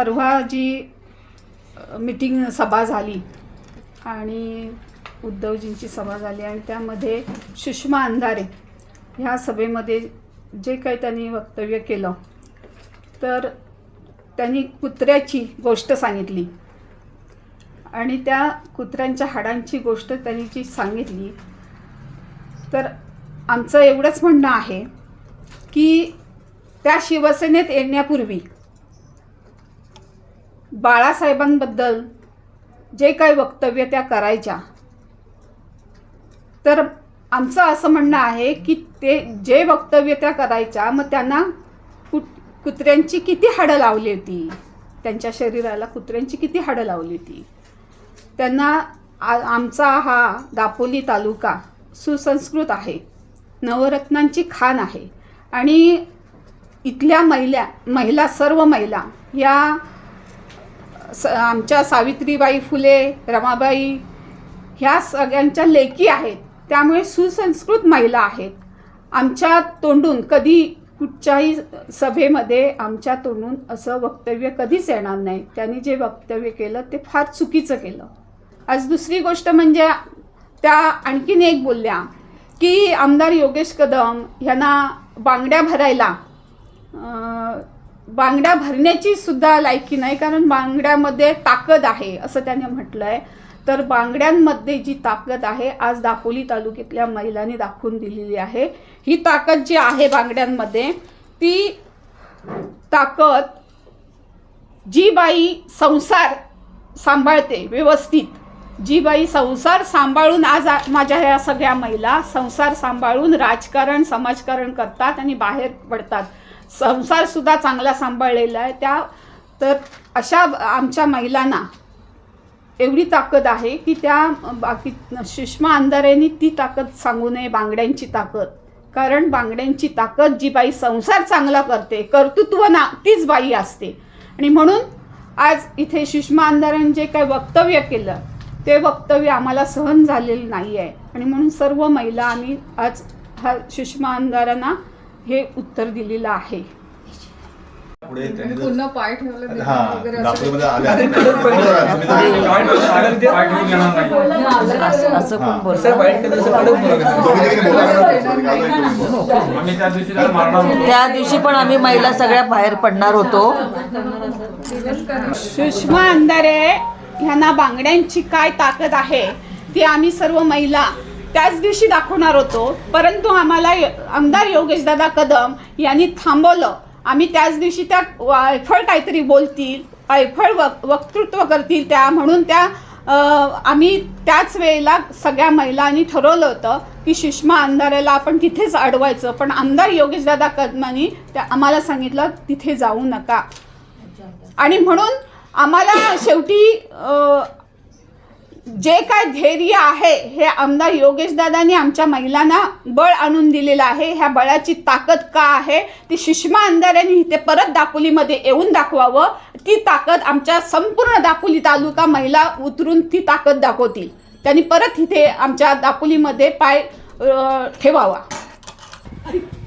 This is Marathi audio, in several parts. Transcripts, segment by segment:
परवा जी मिटिंग सभा झाली आणि उद्धवजींची सभा झाली आणि त्यामध्ये सुषमा अंधारे ह्या सभेमध्ये जे काही त्यांनी वक्तव्य केलं तर त्यांनी कुत्र्याची गोष्ट सांगितली आणि त्या कुत्र्यांच्या हाडांची गोष्ट त्यांनी जी सांगितली तर आमचं एवढंच म्हणणं आहे की त्या शिवसेनेत येण्यापूर्वी बाळासाहेबांबद्दल जे काही वक्तव्य त्या करायच्या. तर आमचं असं म्हणणं आहे की ते जे वक्तव्य त्या करायच्या मग त्यांना कु कुत्र्यांची किती हाडं लावली होती? त्यांच्या शरीराला कुत्र्यांची किती हाडं लावली होती? त्यांना आ आमचा हा दापोली तालुका सुसंस्कृत आहे नवरत्नांची खाण आहे. आणि इथल्या महिला महिला सर्व महिला या स आमच्या सावित्रीबाई फुले रमाबाई ह्या सगळ्यांच्या लेकी आहेत. त्यामुळे सुसंस्कृत महिला आहेत. आमच्या तोंडून कधी कुठच्याही सभेमध्ये आमच्या तोंडून असं वक्तव्य कधीच येणार नाही. त्यांनी जे वक्तव्य केलं ते फार चुकीचं केलं. आज दुसरी गोष्ट म्हणजे त्या आणखीन एक बोलल्या की आमदार योगेश कदम यांना बांगड्या भरायला बांगड्या भरण्याची सुद्धा लायकी नाही कारण बांगड्यामध्ये ताकद आहे असं त्याने म्हटलं आहे तर बांगड्यांमध्ये जी ताकद आहे आज दापोली तालुक्यातल्या महिलांनी दाखवून दिलेली आहे. ही ताकद जी आहे बांगड्यांमध्ये ती ताकद जी बाई संसार सांभाळते व्यवस्थित जी बाई संसार सांभाळून आज माझ्या ह्या सगळ्या महिला संसार सांभाळून राजकारण समाजकारण करतात आणि बाहेर पडतात. संसार सुद्धा चांगला सांभाळलेला आहे. त्या तर अशा आमच्या महिलांना एवढी ताकद आहे की त्या बाकी सुषमा अंधारेंनी ती ताकद सांगू नये बांगड्यांची ताकद. कारण बांगड्यांची ताकद जी बाई संसार चांगला करते कर्तृत्व ना तीच बाई असते. आणि म्हणून आज इथे सुषमा अंधारेने जे काही वक्तव्य केलं ते वक्तव्य आम्हाला सहन झालेलं नाही आहे आणि म्हणून सर्व महिला आम्ही आज हा सुषमा अंधारांना हे उत्तर दिलेलं आहे. पुढे पुन्हा पाय त्या दिवशी त्याला मारणार होतो. त्या दिवशी पण आम्ही महिला सगळ्या बाहेर पडणार होतो. सुषमा अंधारे ह्यांना बांगड्यांची काय ताकद आहे? ती आम्ही सर्व महिला त्याच दिवशी दाखवणार होतो. परंतु आम्हाला य- आमदार योगेशदादा कदम यांनी थांबवलं. आम्ही त्याच दिवशी त्या वायफळ काहीतरी बोलतील वायफळ वक वक्तृत्व करतील त्या म्हणून त्या आम्ही त्याच वेळेला सगळ्या महिलांनी ठरवलं होतं की सुषमा अंधारेला आपण तिथेच अडवायचं. पण आमदार योगेशदादा कदमांनी त्या आम्हाला सांगितलं तिथे जाऊ नका. आणि म्हणून आम्हाला शेवटी जे काय धैर्य आहे हे आमदार योगेश दादांनी आमच्या महिलांना बळ आणून दिलेलं आहे. ह्या बळाची ताकद का आहे? ती सुषमा अंधाऱ्यांनी इथे परत दापोलीमध्ये येऊन दाखवावं. ती ताकद आमच्या संपूर्ण दापोली तालुका महिला उतरून ती ताकद दाखवतील. त्यांनी परत इथे आमच्या दापोलीमध्ये पाय ठेवावा.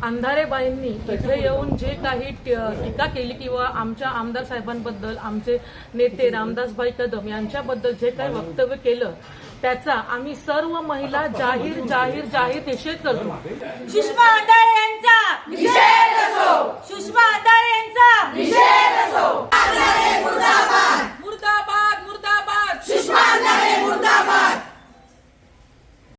अंधारेबाईंनी इथे येऊन जे काही टीका केली किंवा आमच्या आमदार साहेबांबद्दल आमचे नेते रामदासभाई कदम यांच्याबद्दल जे काही वक्तव्य केलं त्याचा आम्ही सर्व महिला जाहीर जाहीर जाहीर निषेध करतो. सुषमा अंधारे यांचा सुषमा अंधारे यांचा निषेध असो.